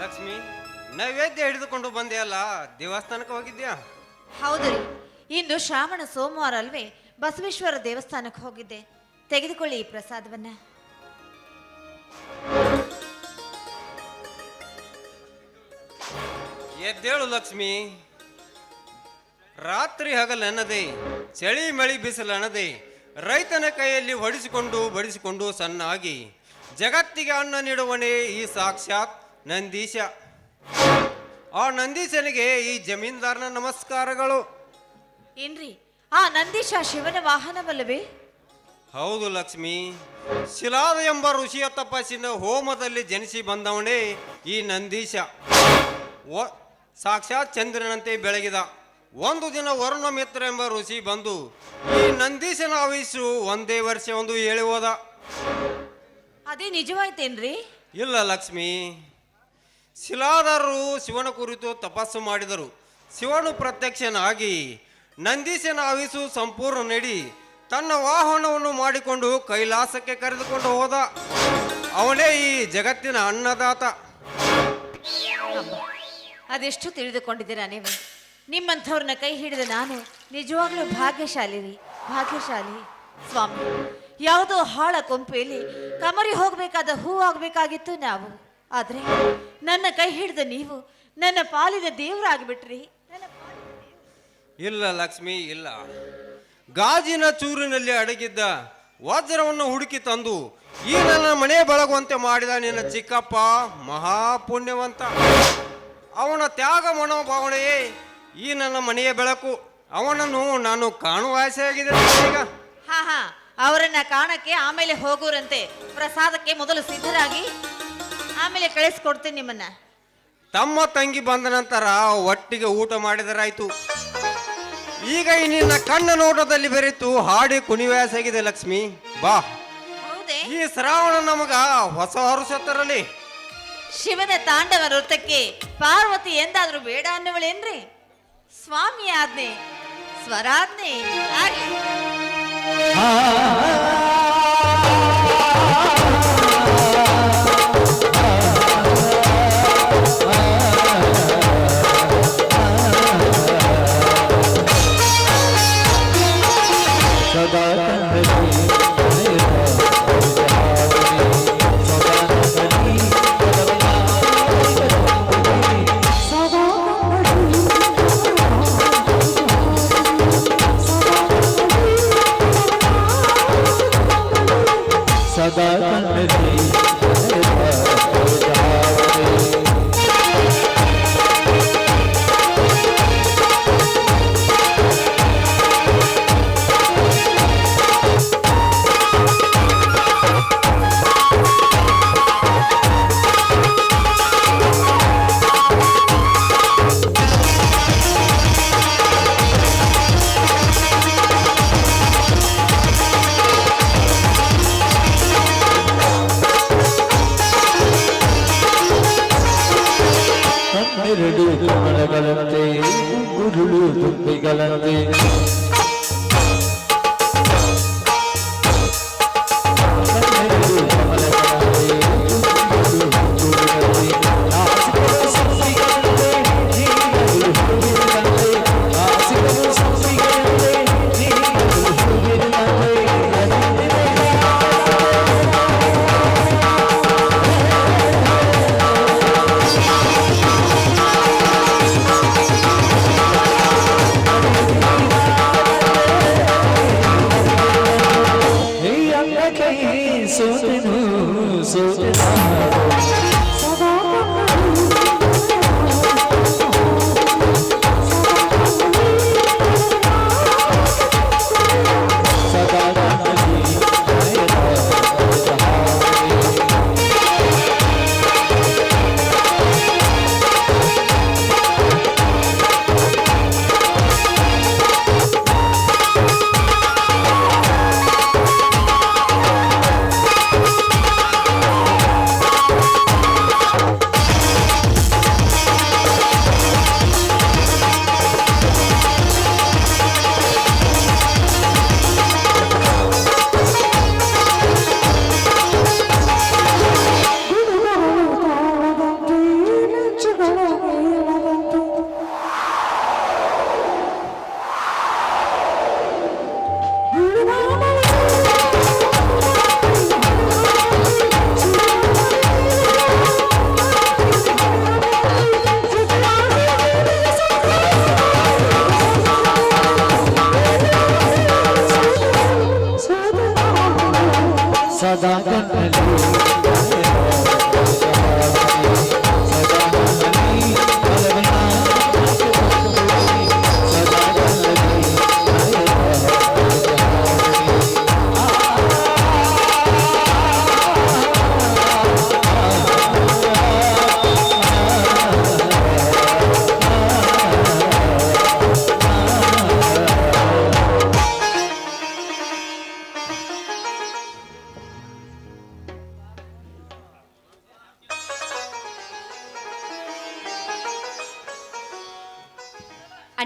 ಲಕ್ಷ್ಮಿ ನೈವೇದ್ಯ ಹಿಡಿದುಕೊಂಡು ಬಂದೆಯಲ್ಲ ದೇವಸ್ಥಾನಕ್ಕೆ ಹೋಗಿದ್ಯಾ ಹೌದು ರೀ. ಇಂದು ಶ್ರಾವಣ ಸೋಮವಾರ ಅಲ್ವೇ ಬಸವೇಶ್ವರ ದೇವಸ್ಥಾನಕ್ಕೆ ಹೋಗಿದ್ದೆ. ತೆಗೆದುಕೊಳ್ಳಿ ಈ ಪ್ರಸಾದವನ್ನ. ಎದ್ದೇಳು ಲಕ್ಷ್ಮಿ. ರಾತ್ರಿ ಹಗಲನ್ನದೆ ಚಳಿ ಮಳಿ ಬಿಸಿಲನ್ನದೆ ರೈತನ ಕೈಯಲ್ಲಿ ಹೊಡಿಸಿಕೊಂಡು ಬಡಿಸಿಕೊಂಡು ಸಣ್ಣಾಗಿ ಜಗತ್ತಿಗೆ ಅನ್ನ ನೀಡುವನೇ ಈ ಸಾಕ್ಷಾತ್ ನಂದೀಶ. ಆ ನಂದೀಶನಿಗೆ ಈ ಜಮೀನ್ದಾರನ ನಮಸ್ಕಾರಗಳು. ಏನ್ರಿ? ಆ ನಂದೀಶ ಶಿವನ ವಾಹನವಲ್ಲವೇ? ಹೌದು ಲಕ್ಷ್ಮಿ. ಶಿಲಾದ ಎಂಬ ಋಷಿಯ ತಪಸ್ಸಿನ ಹೋಮದಲ್ಲಿ ಜನಿಸಿ ಬಂದವನೇ ಈ ನಂದೀಶ. ಸಾಕ್ಷಾತ್ ಚಂದ್ರನಂತೆ ಬೆಳಗಿದ. ಒಂದು ದಿನ ವರುಣ ಮಿತ್ರ ಎಂಬ ಋಷಿ ಬಂದು ಈ ನಂದೀಶನ ಆಯುಷು ಒಂದೇ ವರ್ಷ ಒಂದು ಹೇಳಿ ಹೋದ. ಅದೇ ನಿಜವಾಯ್ತೇನ್ರಿ? ಇಲ್ಲ ಲಕ್ಷ್ಮಿ. ಶಿಲಾದಾರರು ಶಿವನ ಕುರಿತು ತಪಸ್ಸು ಮಾಡಿದರು. ಶಿವನು ಪ್ರತ್ಯಕ್ಷನಾಗಿ, ನಂದೀಶನ ಅವಿಸು ಸಂಪೂರ್ಣ ನೀಡಿ, ತನ್ನ ವಾಹನವನ್ನು ಮಾಡಿಕೊಂಡು ಕೈಲಾಸಕ್ಕೆ ಕರೆದುಕೊಂಡು ಹೋದ. ಅವನೇ ಈ ಜಗತ್ತಿನ ಅನ್ನದಾತ. ಅದೆಷ್ಟು ತಿಳಿದುಕೊಂಡಿದ್ದೀರಾ ನೀವು? ನಿಮ್ಮಂಥವ್ರನ್ನ ಕೈ ಹಿಡಿದ ನಾನು ನಿಜವಾಗ್ಲೂ ಭಾಗ್ಯಶಾಲಿ ರೀ ಭಾಗ್ಯಶಾಲಿ ಸ್ವಾಮಿ, ಯಾವುದೋ ಹಾಳ ಕೊಂಪೆಯಲ್ಲಿ ಕಮರಿ ಹೋಗಬೇಕಾದ ಹೂ ಆಗಬೇಕಾಗಿತ್ತು ನಾವು. ಆದರೆ ನನ್ನ ಕೈ ಹಿಡಿದ ನೀವು ನನ್ನ ಪಾಲಿನ ದೇವರಾಗ್ಬಿಟ್ರಿ. ನನ್ನ. ಇಲ್ಲ ಲಕ್ಷ್ಮಿ ಇಲ್ಲ. ಗಾಜಿನ ಚೂರಿನಲ್ಲಿ ಅಡಗಿದ್ದ ವಜ್ರವನ್ನು ಹುಡುಕಿ ತಂದು ಈ ನನ್ನ ಮನೆ ಬಳಗುವಂತೆ ಮಾಡಿದ ನಿನ್ನ ಚಿಕ್ಕಪ್ಪ ಮಹಾಪುಣ್ಯವಂತ. ಅವನ ತ್ಯಾಗ ಮನೋಭಾವನೆಯೇ ಈ ನನ್ನ ಮನೆಯ ಬೆಳಕು. ಅವನನ್ನು ನಾನು ಕಾಣುವ ಆಸೆಯಾಗಿದೆ ಈಗ. ಹಾ ಹಾ. ಅವರನ್ನ ಕಾಣಕ್ಕೆ ಆಮೇಲೆ ಹೋಗೋರಂತೆ ಪ್ರಸಾದಕ್ಕೆ ಮೊದಲು ಸಿದ್ಧರಾಗಿ ಆಮೇಲೆ ಕಳಿಸ್ಕೊಡ್ತೀನಿ ನಿಮ್ಮನ್ನ. ತಮ್ಮ ತಂಗಿ ಬಂದ ನಂತರ ಒಟ್ಟಿಗೆ ಊಟ ಮಾಡಿದರಾಯ್ತು. ಈಗ ಈ ನಿನ್ನ ಕಣ್ಣ ನೋಟದಲ್ಲಿ ಬೆರೆತು ಹಾಡಿ ಕುಣಿವಾಸಾಗಿದೆ ಲಕ್ಷ್ಮಿ. ಬಾ. ಹೌದೇ? ಈ ಶ್ರಾವಣ ನಮಗ ಹೊಸ ಹರುಷ ತರಲಿ. ಶಿವನ ತಾಂಡವ ನೃತ್ಯಕ್ಕೆ ಪಾರ್ವತಿ ಎಂದಾದ್ರೂ ಬೇಡ ಅನ್ನುವಳೇನ್ರಿ? ಸ್ವಾಮಿ ಆಜ್ಞೆ ಸ್ವರಾಜ್ಞೆ ಆಗ್ಲಿ. আছে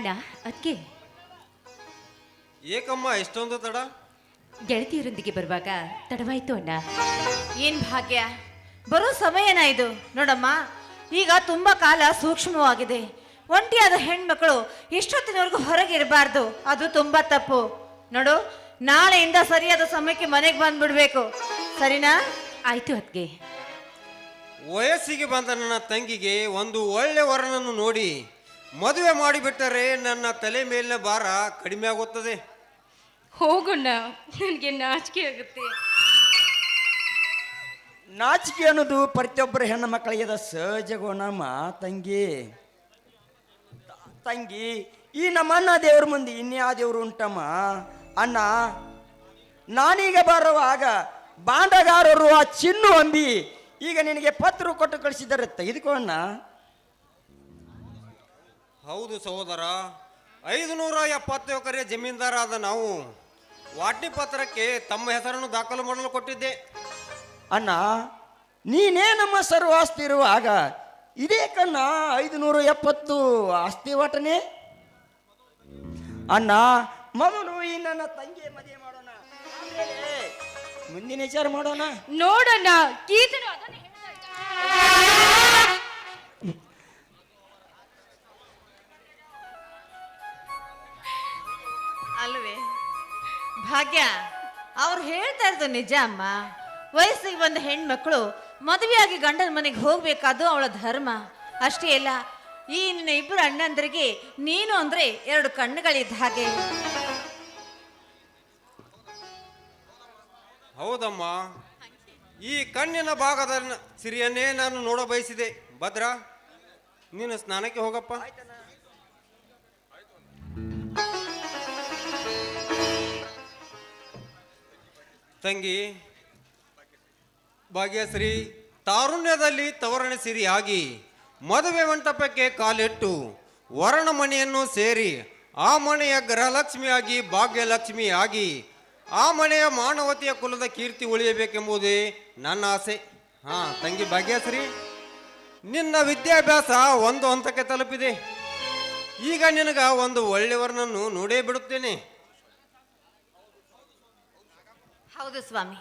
ಅಣ್ಣ ಅದಕ್ಕೆ ಏಕಮ್ಮ ಎಷ್ಟೊಂದು ತಡ? ಗೆಳತಿಯರೊಂದಿಗೆ ಬರುವಾಗ ತಡವಾಯ್ತು ಅಣ್ಣ. ಏನ್ ಭಾಗ್ಯ? ಬರೋ ಸಮಯನ ಇದು. ನೋಡಮ್ಮ ಈಗ ತುಂಬಾ ಕಾಲ ಸೂಕ್ಷ್ಮವಾಗಿದೆ. ಒಂಟಿಯಾದ ಹೆಣ್ಮಕ್ಳು ಎಷ್ಟೊತ್ತಿನವರೆಗೂ ಹೊರಗೆ ಇರಬಾರ್ದು ಅದು ತುಂಬಾ ತಪ್ಪು. ನೋಡು ನಾಳೆಯಿಂದ ಸರಿಯಾದ ಸಮಯಕ್ಕೆ ಮನೆಗೆ ಬಂದ್ಬಿಡ್ಬೇಕು. ಸರಿನಾ? ಆಯ್ತು ಅದಕ್ಕೆ ವಯಸ್ಸಿಗೆ ಬಂದ ನನ್ನ ತಂಗಿಗೆ ಒಂದು ಒಳ್ಳೆ ವರನನ್ನು ನೋಡಿ. ಮದುವೆ ಮಾಡಿಬಿಟ್ಟರೆ ನನ್ನ ತಲೆ ಮೇಲಿನ ಭಾರ ಕಡಿಮೆ ಆಗುತ್ತದೆ. ಹೋಗೋಣ ನನಗೆ ನಾಚಿಕೆ ಆಗುತ್ತೆ. ನಾಚಿಕೆ ಅನ್ನೋದು ಪ್ರತಿಯೊಬ್ಬರ ಹೆಣ್ಣು ಮಕ್ಕಳಿಗೆ ಅದ ಸಹಜ ಗುಣಮ್ಮ ತಂಗಿ. ತಂಗಿ ಈ ನಮ್ಮ ಅಣ್ಣ ದೇವ್ರ ಮುಂದೆ ಇನ್ಯಾ ದೇವ್ರು ಉಂಟಮ್ಮ ಅಣ್ಣ ನಾನೀಗ ಬರುವಾಗ ಬಾಂಡಗಾರರು ಆ ಚಿನ್ನು ಅಂಬಿ ಈಗ ನಿನಗೆ ಪತ್ರ ಕೊಟ್ಟು ಕಳಿಸಿದ್ದಾರೆ ತೆಗೆದುಕೋ ಅಣ್ಣ. ಹೌದು ಸಹೋದರ. ಐದು ನೂರ ಎಪ್ಪತ್ತು ಎಕರೆ ಜಮೀನ್ದಾರಾದ ನಾವು ವಾಟ್ನಿ ಪತ್ರಕ್ಕೆ ತಮ್ಮ ಹೆಸರನ್ನು ದಾಖಲು ಮಾಡಲು ಕೊಟ್ಟಿದ್ದೆ. ಅಣ್ಣ ನೀನೇ ನಮ್ಮ ಸರ್ವ ಆಸ್ತಿ ಇರುವಾಗ ಇದೇ ಕಣ್ಣ ಐದು ನೂರ ಎಪ್ಪತ್ತು ಆಸ್ತಿ ವಾಟನೆ? ಅಣ್ಣ ಮೊದಲು ಈ ನನ್ನ ತಂಗಿ ಮದುವೆ ಮಾಡೋಣ. ಆಮೇಲೆ ಮುಂದಿನ ವಿಚಾರ ಮಾಡೋಣ. ನೋಡಣ್ಣ ಕೀರ್ತನ ಅದನ್ನೇ ಭಾಗ್ಯ ಅವ್ರು ಹೇಳ್ತಾ ಇರೋದು ನಿಜ ಅಮ್ಮ. ವಯಸ್ಸಿಗೆ ಬಂದ ಹೆಣ್ಮಕ್ಳು ಮದುವೆಯಾಗಿ ಗಂಡನ ಮನೆಗೆ ಹೋಗ್ಬೇಕಾದ್ದು ಅವಳ ಧರ್ಮ. ಅಷ್ಟೇ ಅಲ್ಲ ಈ ನಿನ್ನ ಇಬ್ಬರು ಅಣ್ಣಂದ್ರಿಗೆ ನೀನು ಅಂದ್ರೆ ಎರಡು ಕಣ್ಣುಗಳಿದ್ದ ಹಾಗೆ. ಹೌದಮ್ಮ. ಈ ಕಣ್ಣಿನ ಭಾಗದ ಸಿರಿಯನ್ನೇ ನಾನು ನೋಡ ಬಯಸಿದೆ ಭದ್ರ ನೀನು ಸ್ನಾನಕ್ಕೆ ಹೋಗಪ್ಪ. ತಂಗಿ ಭಾಗ್ಯಶ್ರೀ ತಾರುಣ್ಯದಲ್ಲಿ ತವರಣ ಸಿರಿಯಾಗಿ ಮದುವೆ ಮಂಟಪಕ್ಕೆ ಕಾಲಿಟ್ಟು ವರಣ ಮನೆಯನ್ನು ಸೇರಿ ಆ ಮನೆಯ ಗೃಹಲಕ್ಷ್ಮಿಯಾಗಿ, ಭಾಗ್ಯಲಕ್ಷ್ಮಿಯಾಗಿ ಆ ಮನೆಯ ಮಾನವತೆಯ ಕುಲದ ಕೀರ್ತಿ ಉಳಿಯಬೇಕೆಂಬುದೇ ನನ್ನ ಆಸೆ. ಹಾ, ತಂಗಿ ಭಾಗ್ಯಶ್ರೀ, ನಿನ್ನ ವಿದ್ಯಾಭ್ಯಾಸ ಒಂದು ಹಂತಕ್ಕೆ ತಲುಪಿದೆ. ಈಗ ನಿನಗ ಒಂದು ಒಳ್ಳೆಯವರನ್ನು ನೋಡೇ ಬಿಡುತ್ತೇನೆ. ಹೌದು ಸ್ವಾಮಿ.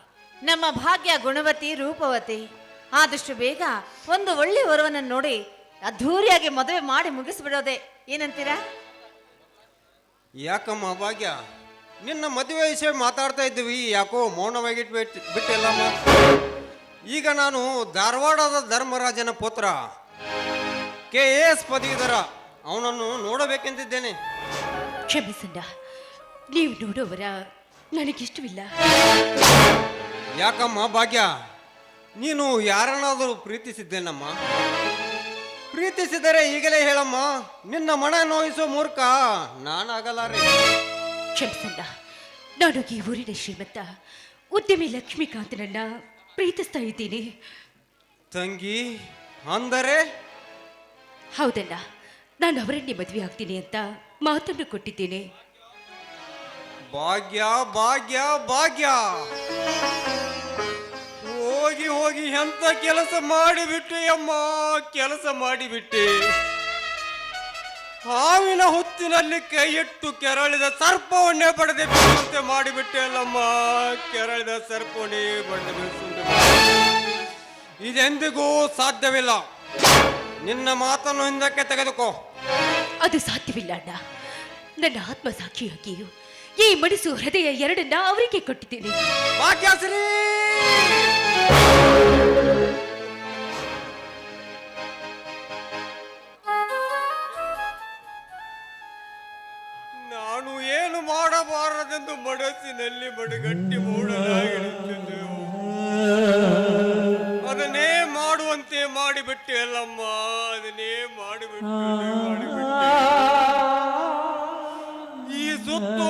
ನಮ್ಮ ಭಾಗ್ಯ ಗುಣವತಿ ರೂಪವತಿ. ಆದಷ್ಟು ಬೇಗ ಒಂದು ಒಳ್ಳೆ ವರವನ್ನು ನೋಡಿ ಅದ್ಧೂರಿಯಾಗಿ ಮದುವೆ ಮಾಡಿ ಮುಗಿಸ್ಬಿಡೋದೆ. ಏನಂತೀರಾ? ಯಾಕಮ್ಮ ಭಾಗ್ಯ? ನಿನ್ನ ಮದುವೆ ವಿಷಯ ಮಾತಾಡ್ತಾ ಇದ್ದೀವಿ ಯಾಕೋ ಮೌನವಾಗಿಟ್ ಬಿಟ್ಟು ಬಿಟ್ಟಿಲ್ಲಮ್ಮ? ಈಗ ನಾನು ಧಾರವಾಡದ ಧರ್ಮರಾಜನ ಪುತ್ರ ಕೆ ಎಸ್ ಪದವೀಧರ. ಅವನನ್ನು ನೋಡಬೇಕೆಂದಿದ್ದೇನೆ. ಕ್ಷಮಿಸಂಡ ನೀವು ನೋಡೋವರ ನನಗಿಷ್ಟವಿಲ್ಲ. ಯಾಕಮ್ಮ ಭಾಗ್ಯ? ನೀನು ಯಾರನ್ನಾದರೂ ಪ್ರೀತಿಸಿದ್ದೇನಮ್ಮ? ಪ್ರೀತಿಸಿದರೆ ಈಗಲೇ ಹೇಳಮ್ಮ ನಿನ್ನ ಮನ ನೋಯಿಸೋ ಮೂರ್ಖ ನಾನಾಗಲಾರೆ. ಕ್ಷಮಿಸಲ್ಲ ನಾನು ಈ ಊರಿನ ಶ್ರೀಮಂತ ಉದ್ಯಮಿ ಲಕ್ಷ್ಮೀಕಾಂತನನ್ನ ಪ್ರೀತಿಸ್ತಾ ಇದ್ದೀನಿ. ತಂಗಿ ಅಂದರೆ? ಹೌದಣ್ಣ ನಾನು ಅವರನ್ನೇ ಮದುವೆ ಆಗ್ತೀನಿ ಅಂತ ಮಾತನ್ನು ಕೊಟ್ಟಿದ್ದೇನೆ. ಭಾಗ್ಯ ಭಾಗ್ಯ ಭಾಗ್ಯ. ಹೋಗಿ ಹೋಗಿ ಎಂತ ಕೆಲಸ ಮಾಡಿಬಿಟ್ಟೆ ಅಮ್ಮ? ಕೆಲಸ ಮಾಡಿಬಿಟ್ಟೆ. ಹಾವಿನ ಹುತ್ತಿನಲ್ಲಿ ಕೈಯಿಟ್ಟು ಕೆರಳಿದ ಸರ್ಪವನ್ನೇ ಪಡೆದೆ ಬೀಳುವಂತೆ ಮಾಡಿಬಿಟ್ಟೆ ಅಲ್ಲಮ್ಮ. ಕೆರಳಿದ ಸರ್ಪವನ್ನೇ ಪಡೆದು ಇದೆಂದಿಗೂ ಸಾಧ್ಯವಿಲ್ಲ. ನಿನ್ನ ಮಾತನ್ನು ಹಿಂದಕ್ಕೆ ತೆಗೆದುಕೋ. ಅದು ಸಾಧ್ಯವಿಲ್ಲ ಅಣ್ಣ. ನನ್ನ ಆತ್ಮ ಸಾಕ್ಷಿಯಾಗಿಯೂ ಈ ಮಡಿಸು ಹೃದಯ ಎರಡನ್ನ ಅವರಿಗೆ ಕೊಟ್ಟಿದ್ದೀನಿ.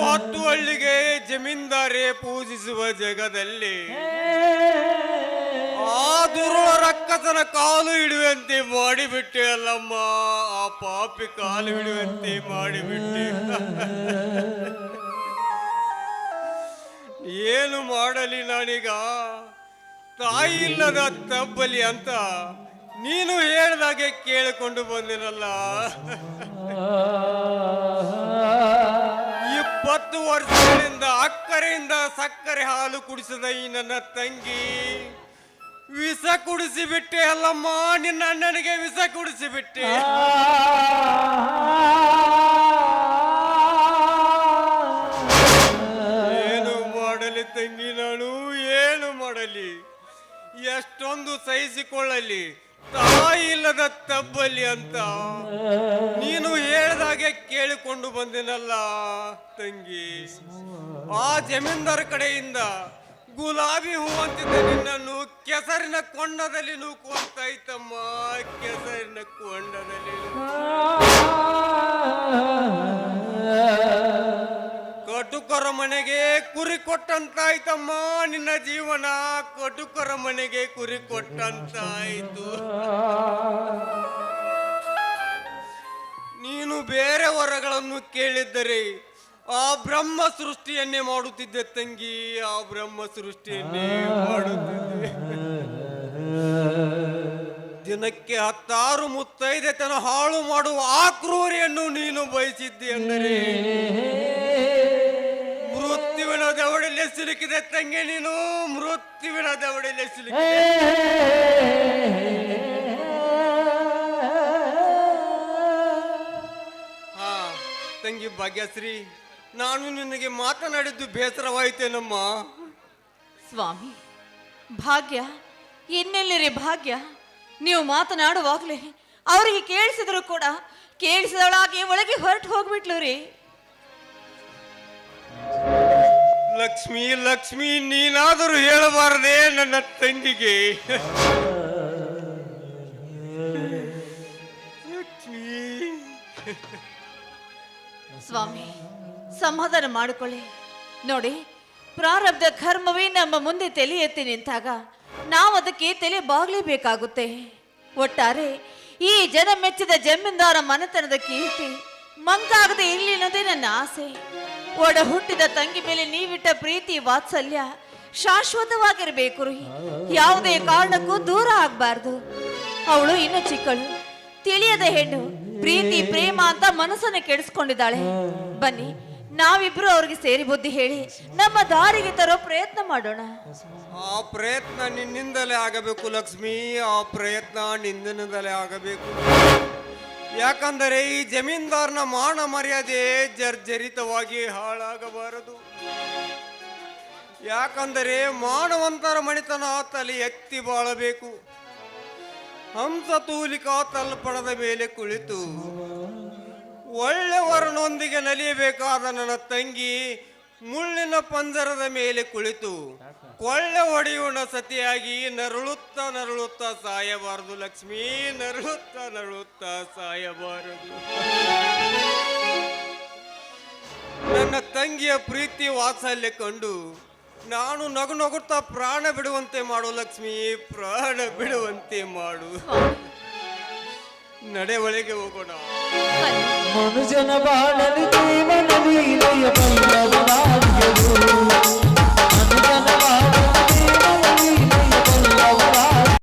ಹತ್ತು ಹಳ್ಳಿಗೆ ಜಮೀನ್ದಾರೆ ಪೂಜಿಸುವ ಜಗದಲ್ಲಿ ಆ ದುರುಳ ರಕ್ಕಸನ ಕಾಲು ಹಿಡಿಯುವಂತೆ ಮಾಡಿಬಿಟ್ಟೆ ಅಲ್ಲಮ್ಮ. ಆ ಪಾಪಿ ಕಾಲು ಹಿಡಿಯುವಂತೆ ಮಾಡಿಬಿಟ್ಟೆ. ಏನು ಮಾಡಲಿ ನಾನೀಗ? ತಾಯಿ ಇಲ್ಲದ ತಬ್ಬಲಿ ಅಂತ ನೀನು ಹೇಳ್ದಾಗೆ ಕೇಳಿಕೊಂಡು ಬಂದಿನಲ್ಲ. ಇಪ್ಪತ್ತು ವರ್ಷಗಳಿಂದ ಅಕ್ಕರೆಯಿಂದ ಸಕ್ಕರೆ ಹಾಲು ಕುಡಿಸಿದ ಈ ನನ್ನ ತಂಗಿ. ವಿಷ ಕುಡಿಸಿ ಬಿಟ್ಟೆ ಅಲ್ಲಮ್ಮ, ನಿನ್ನ ಅಣ್ಣನಿಗೆ ವಿಷ ಕುಡಿಸಿ ಬಿಟ್ಟೆ ಏನು ಮಾಡಲಿ ತಂಗಿ ನಾನು ಏನು ಮಾಡಲಿ? ಎಷ್ಟೊಂದು ಸಹಿಸಿಕೊಳ್ಳಲಿ. ತಾಯಿ ಇಲ್ಲದ ತಬ್ಬಲಿ ಅಂತ. ನೀನು ಹೇಳ್ದಾಗೆ ಕೇಳಿಕೊಂಡು ಬಂದಿನಲ್ಲ, ತಂಗಿ. ಆ ಜಮೀನ್ದಾರ ಕಡೆಯಿಂದ ಗುಲಾಬಿ ಹೂವಂತಿದ್ದ ನಿನ್ನನ್ನು, ಕೆಸರಿನ ಕೊಂಡದಲ್ಲಿ ನೂಕುವಂತಾಯ್ತಮ್ಮ ಕೆಸರಿನ ಕೊಂಡದಲ್ಲಿ ಕಟುಕರ ಮನೆಗೆ ಕುರಿ ಕೊಟ್ಟಂತಾಯ್ತಮ್ಮ ನಿನ್ನ ಜೀವನ ಕಟುಕರ ಮನೆಗೆ ಕುರಿ ಕೊಟ್ಟಂತಾಯ್ತು ಬೇರೆ ವರಗಳನ್ನು ಕೇಳಿದ್ದರೆ, ಆ ಬ್ರಹ್ಮ ಸೃಷ್ಟಿಯನ್ನೇ ಮಾಡುತ್ತಿದ್ದೆ ತಂಗಿ, ಆ ಬ್ರಹ್ಮ ಸೃಷ್ಟಿಯನ್ನೇ ಮಾಡುತ್ತಿದ್ದೆ. ದಿನಕ್ಕೆ ಹತ್ತಾರು ಮುತ್ತೈದೆತನ ಹಾಳು ಮಾಡುವ ಆ ಕ್ರೂರಿಯನ್ನು ನೀನು ಬಯಸಿದ್ದೆ ಅಂದರೆ, ಮೃತ್ಯುವಿನ ದವಡಲ್ಲಿ ಸಿಲುಕಿದೆ ತಂಗಿ ನೀನು, ಮೃತ್ಯುವಿನ ದವಡಲ್ಲಿ ಸಿಲುಕಿದೆ. ತಂಗಿ ಭಾಗ್ಯಶ್ರೀ ನಾನು ನಿನಗೆ ಮಾತನಾಡಿದ್ದು ಬೇಸರವಾಯಿತೇನಮ್ಮ? ಸ್ವಾಮಿ ಭಾಗ್ಯ ಇನ್ನೆಲ್ಲಿರಿ ಭಾಗ್ಯ? ನೀವು ಮಾತನಾಡುವಾಗಲೇ ಅವರಿಗೆ ಕೇಳಿಸಿದ್ರು ಕೂಡ ಕೇಳಿಸಿದಳಾಗಿ ಒಳಗೆ ಹೊರಟು ಹೋಗ್ಬಿಟ್ಲು ರೀ. ಲಕ್ಷ್ಮಿ ಲಕ್ಷ್ಮಿ ನೀನಾದರೂ ಹೇಳಬಾರದೆ ನನ್ನ ತಂಗಿಗೆ. ಸ್ವಾಮಿ ಸಮಾಧಾನ ಮಾಡಿಕೊಳ್ಳಿ. ನೋಡಿ, ಪ್ರಾರಬ್ಧ ಕರ್ಮವೇ ನಮ್ಮ ಮುಂದೆ ತಲೆ ನಿಂತಾಗ ನಾವು ಅದಕ್ಕೆ ತಲೆ ಬಾಗ್ಲೇಬೇಕಾಗುತ್ತೆ. ಒಟ್ಟಾರೆ, ಈ ಜನ ಮೆಚ್ಚಿದ ಜಮೀನ್ದಾರ ಮನೆತನದ ಕೀರ್ತಿ ಮಂಕಾಗದೆ ಇರಲಿ ಅನ್ನೋದೇ ನನ್ನ ಆಸೆ. ಒಡ ಹುಟ್ಟಿದ ತಂಗಿ ಮೇಲೆ ನೀವಿಟ್ಟ ಪ್ರೀತಿ ವಾತ್ಸಲ್ಯ ಶಾಶ್ವತವಾಗಿರ್ಬೇಕು ರೀ ಯಾವುದೇ ಕಾರಣಕ್ಕೂ ದೂರ ಆಗಬಾರ್ದು. ಅವಳು ಇನ್ನು ಚಿಕ್ಕಳು, ತಿಳಿಯದ ಹೆಣ್ಣು. ಪ್ರೀತಿ ಪ್ರೇಮ ಅಂತ ಮನಸ್ಸನ್ನ ಕೆಡಿಸ್ಕೊಂಡಿದ್ದಾಳೆ. ಬನ್ನಿ ನಾವಿಬ್ರು ಅವ್ರಿಗೆ ಸೇರಿ ಬುದ್ಧಿ ಹೇಳಿ ನಮ್ಮ ದಾರಿಗೆ ತರೋ ಪ್ರಯತ್ನ ಮಾಡೋಣ. ಆ ಪ್ರಯತ್ನ ನಿನ್ನಿಂದಲೇ ಆಗಬೇಕು ಲಕ್ಷ್ಮಿ ಆ ಪ್ರಯತ್ನ ನಿನ್ನಿಂದಲೇ ಆಗಬೇಕು. ಯಾಕಂದರೆ ಈ ಜಮೀನ್ದಾರನ ಮಾನ ಮರ್ಯಾದೆ ಜರ್ಜರಿತವಾಗಿ ಹಾಳಾಗಬಾರದು. ಯಾಕಂದರೆ ಮಾನವಂತರ ಮಣಿತನ ತಲೆ ಎತ್ತಿ ಬಾಳಬೇಕು. ಹಂಸ ತೂಲಿಕಾ ತಲ್ಪಣದ ಮೇಲೆ ಕುಳಿತು. ಒಳ್ಳೆಯವರನೊಂದಿಗೆ ನಲಿಯಬೇಕಾದ ನನ್ನ ತಂಗಿ ಮುಳ್ಳಿನ ಪಂಜರದ ಮೇಲೆ ಕುಳಿತು. ಕೊಳ್ಳೆ ಒಡೆಯುವಣ ಸತಿಯಾಗಿ ನರಳುತ್ತ ನರಳುತ್ತ ಸಾಯಬಾರದು ಲಕ್ಷ್ಮೀ, ನರಳುತ್ತ ನರಳುತ್ತ ಸಾಯಬಾರದು. ನನ್ನ ತಂಗಿಯ ಪ್ರೀತಿ ವಾತ್ಸಲ್ಯ ಕಂಡು ನಾನು ನಗು ನಗುತ್ತಾ ಪ್ರಾಣ ಬಿಡುವಂತೆ ಮಾಡು ಲಕ್ಷ್ಮಿ, ಪ್ರಾಣ ಬಿಡುವಂತೆ ಮಾಡು. ನಡೆ ಒಳಗೆ ಹೋಗೋಣ. ಮನುಜನ ಬಾಳಲಿ ಜೀವನ ಲೀಲೆಯ ಬಲ್ಲವನಾಗಿಯದು ಮನುಜನ